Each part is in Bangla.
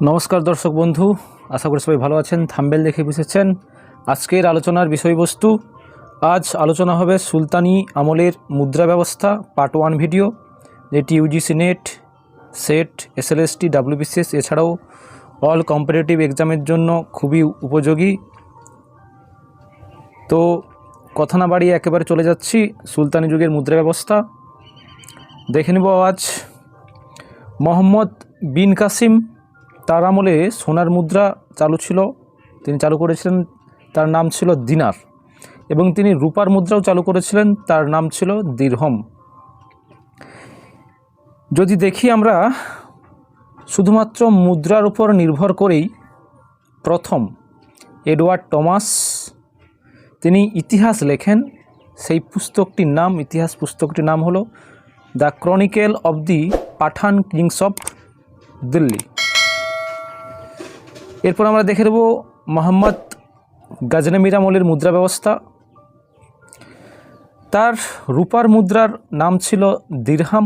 নমস্কার দর্শক বন্ধু, আশা করি সবাই ভালো আছেন, থাম্বেল দেখে বুঝেছেন আজকের আলোচনার বিষয়বস্তু, আজ আলোচনা হবে সুলতানি আমলের মুদ্রা ব্যবস্থা পার্ট ওয়ান ভিডিও যেটি UGC NET SET SLST WBCS এছাড়াও অল কম্পিটিটিভ এক্সামের জন্য খুবই উপযোগী। তো কথা না বাড়িয়ে একেবারে চলে যাচ্ছি সুলতানি যুগের মুদ্রা ব্যবস্থা। দেখে নেব আজ মোহাম্মদ বিন কাসিম তার আমলে সোনার মুদ্রা চালু ছিল, তিনি চালু করেছিলেন, তার নাম ছিল দিনার। এবং তিনি রূপার মুদ্রাও চালু করেছিলেন, তার নাম ছিল দিরহম যদি দেখি আমরা, শুধুমাত্র মুদ্রার উপর নির্ভর করেই প্রথম এডওয়ার্ড টমাস, তিনি ইতিহাস লেখেন, সেই পুস্তকটির নাম, ইতিহাস পুস্তকটির নাম হলো the chronicle of the Pathan kings of Delhi. এরপর আমরা দেখে নেব মোহাম্মদ গাজনমির আমলের মুদ্রা ব্যবস্থা। তার রূপার মুদ্রার নাম ছিল দিরহাম,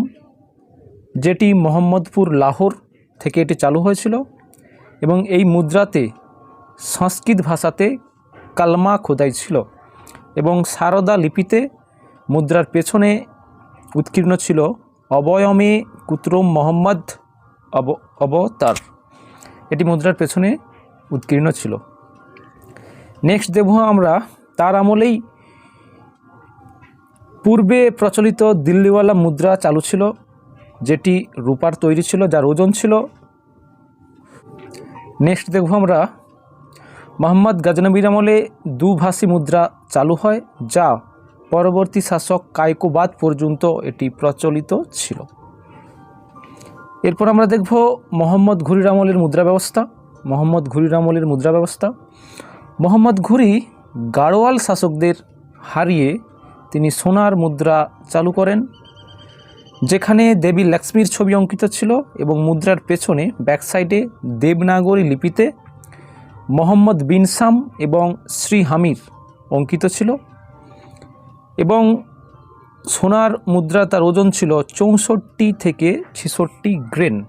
যেটি মোহাম্মদপুর, লাহোর থেকে এটি চালু হয়েছিল এবং এই মুদ্রাতে সংস্কৃত ভাষাতে কালমা খোদাই ছিল এবং সারদা লিপিতে মুদ্রার পেছনে উৎকীর্ণ ছিল অবয়মে কুতরম মোহাম্মদ অব, অবতার। এটি মুদ্রার পেছনে উৎকীর্ণ ছিল। নেক্সট দেখব আমরা, তার আমলেই পূর্বে প্রচলিত দিল্লিওয়ালা মুদ্রা চালু ছিল, যেটি রূপার তৈরি ছিল, যার ওজন ছিল। নেক্সট দেখব আমরা, মোহাম্মদ গজনবীর আমলে দুভাষী মুদ্রা চালু হয়, যা পরবর্তী শাসক কায়কোবাদ পর্যন্ত এটি প্রচলিত ছিল। এরপর আমরা দেখব মোহাম্মদ ঘুরির আমলের মুদ্রা ব্যবস্থা। মোহাম্মদ ঘুরির আমলের মুদ্রা ব্যবস্থা। মোহাম্মদ ঘুরি গাড়োয়াল শাসকদের হারিয়ে তিনি সোনার মুদ্রা চালু করেন, যেখানে দেবী লক্ষ্মীর ছবি অঙ্কিত ছিল এবং মুদ্রার পেছনে ব্যাক সাইডে দেবনাগরী লিপিতে মোহাম্মদ বিন সাম এবং শ্রী হামির অঙ্কিত ছিল এবং সোনার মুদ্রা তার ওজন ছিল চৌষট্টি থেকে ছেষট্টি গ্রেন।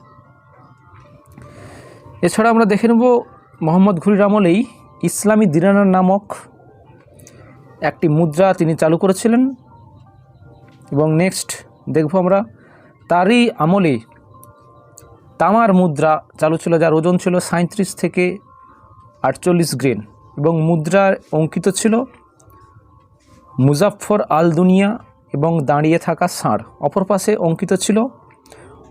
এছাড়া আমরা দেখে নেব মোহাম্মদ ঘুরির আমলেই ইসলামী দিনানার নামক একটি মুদ্রা তিনি চালু করেছিলেন। এবং নেক্সট দেখব আমরা তারই আমলে তামার মুদ্রা চালু ছিল, যার ওজন ছিল সাঁত্রিশ থেকে আটচল্লিশ গ্রেন। এবং মুদ্রার অঙ্কিত ছিল মুজাফর আল দুনিয়া এবং দাঁড়িয়ে থাকা ষাঁড়। অপর পাশে অঙ্কিত ছিল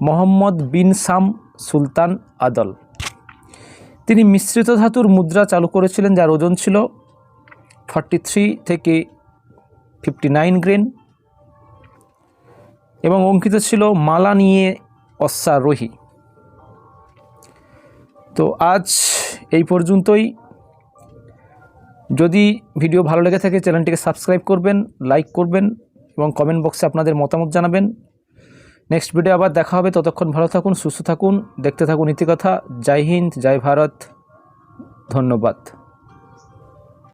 মোহাম্মদ বিন সাম সুলতান আদল। তিনি মিশ্রিত ধাতুর মুদ্রা চালু করেছিলেন, যার ওজন ছিল ফর্টি থ্রি থেকে ফিফটি নাইন গ্রেন এবং অঙ্কিত ছিল মালা নিয়ে অশ্বারোহী। তো আজ এই পর্যন্তই। যদি ভিডিও ভালো লেগে থাকে, চ্যানেলটিকে সাবস্ক্রাইব করবেন, লাইক করবেন এবং কমেন্ট বক্সে আপনাদের মতামত জানাবেন। নেক্সট ভিডিও আবার দেখা হবে, ততক্ষণ ভালো থাকুন, সুস্থ থাকুন, দেখতে থাকুন ইতিকথা। জয় হিন্দ, জয় ভারত, ধন্যবাদ।